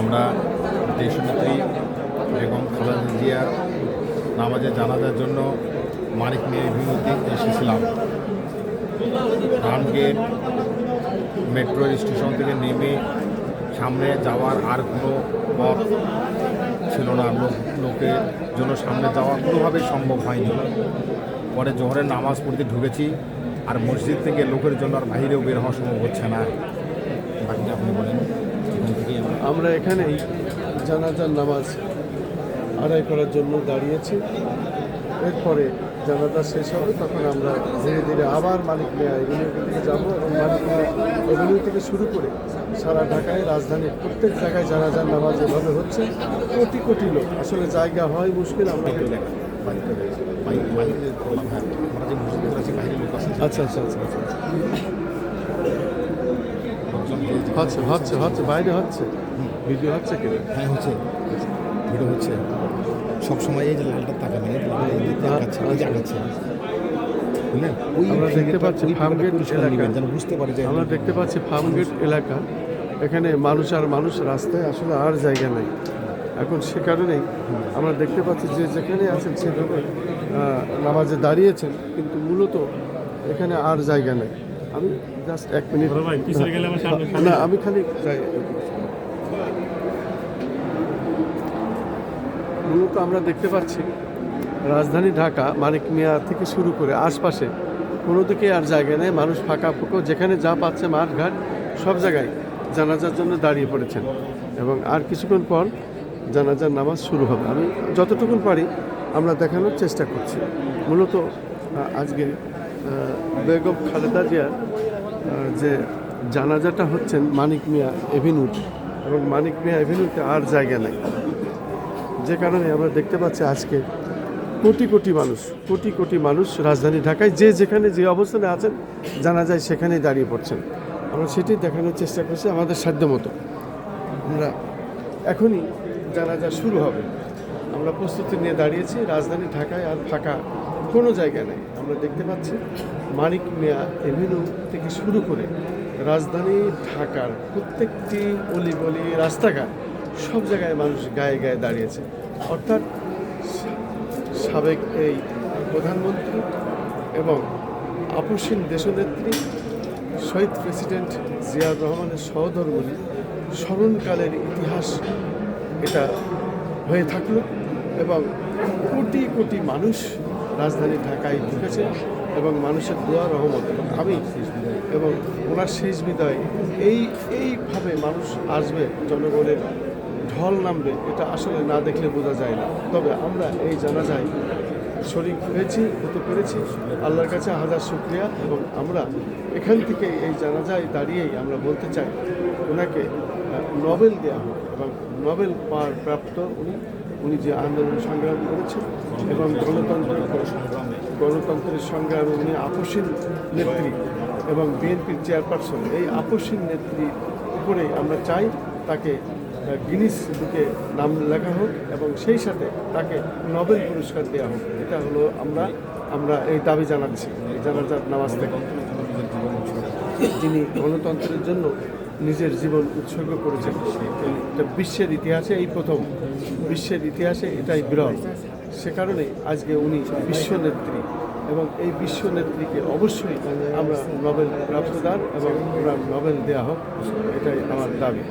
আমরা দেশনেত্রী বেগম খালেদা জিয়ার নামাজে জানাজার জন্য মানিক মেয়ে বিমুদ্দিন এসেছিলাম। রামগেট মেট্রো স্টেশন থেকে নেমে সামনে যাওয়ার আর কোনো পথ ছিল না। লোক, লোকের জন্য সামনে যাওয়া কোনোভাবেই সম্ভব হয়নি। পরে জোহরের নামাজ পড়তে ঢুকেছি আর মসজিদ থেকে লোকের জন্য আর বাইরেও বের হওয়া সম্ভব হচ্ছে না। বাকি আপনি বলেন। আমরা- এখানেই জানাজার নামাজ আদায় করার জন্য দাঁড়িয়েছি এরপরে জানাজা শেষ হবে তখন আমরা ধীরে ধীরে আবার মালিক মিয়া এভিনিউ থেকে যাব এবং মালিক এভিনিউ থেকে শুরু করে সারা ঢাকায় রাজধানীর প্রত্যেক জায়গায় জানাজার নামাজ এভাবে হচ্ছে কোটি কোটি লোক আসলে জায়গা হয় মুশকিল আমরা হ্যাঁ, আচ্ছা আচ্ছা আচ্ছা আচ্ছা হচ্ছে হচ্ছে হচ্ছে বাইরে হচ্ছে। ভিডিও হচ্ছে কি? হ্যাঁ হচ্ছে। ভিডিও হচ্ছে। সবসময় এই যে লালটা তাকাবেন এই যে লালটা এই যে তাকাচ্ছে আগাচ্ছে। ওই আমরা দেখতে পাচ্ছি ফার্ম গেট এলাকা। বুঝতে পারে যে আমরা দেখতে পাচ্ছি ফার্মগেট এলাকা। এখানে মানুষ আর মানুষ রাস্তায় আসলে আর জায়গা নেই। এখন সে কারণেই আমরা দেখতে পাচ্ছি যে যেখানে আছেন সেভাবে আহ, নামাজে দাঁড়িয়েছেন কিন্তু মূলত এখানে আর জায়গা নেই। আমি জাস্ট এক মিনিট না আমি খালি যাই। মূলত আমরা দেখতে পাচ্ছি রাজধানী ঢাকা মানিক মিয়া থেকে শুরু করে আশপাশে। কোনো দিকে আর জায়গা নেই মানুষ ফাঁকা ফুঁকো যেখানে যা পাচ্ছে মাঠঘাট সব জায়গায় জানাজার জন্য দাঁড়িয়ে পড়েছেন। এবং আর কিছুক্ষণ পর জানাজার নামাজ শুরু হবে। আমি যতটুকুন পারি আমরা দেখানোর চেষ্টা করছি। মূলত আহ, আজকে আহ, বেগম খালেদা আহ, যে জানাজাটা হচ্ছেন মানিক মিয়া এভিনিউতে এবং মানিক মিয়া এভিনিউতে আর জায়গা নেই। যে কারণে আমরা দেখতে পাচ্ছি আজকে কোটি কোটি মানুষ কোটি কোটি মানুষ রাজধানী ঢাকায় যে যেখানে যে অবস্থানে আছেন জানা যায় সেখানেই দাঁড়িয়ে পড়ছেন। আমরা সেটি দেখানোর চেষ্টা করছি আমাদের সাধ্য মতো। আমরা এখনই জানাজা শুরু হবে। আমরা প্রস্তুতি নিয়ে দাঁড়িয়েছি রাজধানী ঢাকায় আর ফাঁকা কোনো জায়গা নেই। আমরা দেখতে পাচ্ছি মানিক মিয়া এভিনিউ থেকে শুরু করে রাজধানী, ঢাকার প্রত্যেকটি অলিগলি রাস্তাঘাট সব জায়গায় মানুষ গায়ে গায়ে দাঁড়িয়েছে। অর্থাৎ সাবেক এই প্রধানমন্ত্রী এবং আপসীন দেশনেত্রী, শহীদ প্রেসিডেন্ট জিয়াউর রহমানের সহধর্মী স্মরণকালের ইতিহাস এটা হয়ে থাকল এবং কোটি কোটি মানুষ রাজধানী ঢাকায় ঢুকেছে এবং মানুষের দোয়া, রহমত আমি এবং ওনার শেষ বিদায়। এই, এইভাবে মানুষ আসবে, জনগণের ঢল নামবে, এটা আসলে না দেখলে বোঝা যায় না। তবে আমরা এই জানাজায় শরিক হয়েছি, হতে পেরেছি। আল্লাহর কাছে হাজার শুক্রিয়া এবং আমরা এখান থেকে এই জানাজায় দাঁড়িয়েই আমরা বলতে চাই, ওনাকে নোবেল দেওয়া হোক এবং নোবেল পাওয়ার প্রাপ্ত উনি। উনি যে আন্দোলন সংগ্রাম করেছেন এবং গণতন্ত্রের গণতন্ত্রের সংগ্রামে উনি আপসীন নেত্রী এবং বিএনপির চেয়ারপারসন। এই আপসীন নেত্রীর উপরেই আমরা চাই তাকে গিনিস বুকে নাম লেখা হোক এবং সেই সাথে তাকে নোবেল পুরস্কার দেওয়া হোক। এটা হলো আমরা আমরা এই দাবি জানাচ্ছি জানাজার নামাজ থেকে। যিনি গণতন্ত্রের জন্য নিজের জীবন উৎসর্গ করেছেন। এটা বিশ্বের ইতিহাসে এই প্রথম। বিশ্বের ইতিহাসে এটাই বিরল। সে কারণে আজকে উনি বিশ্ব নেত্রী এবং এই বিশ্ব নেত্রীকে অবশ্যই আমরা নবেল প্রাপ্তদান এবং ওনার নোবেল দেওয়া হোক, এটাই আমার দাবি।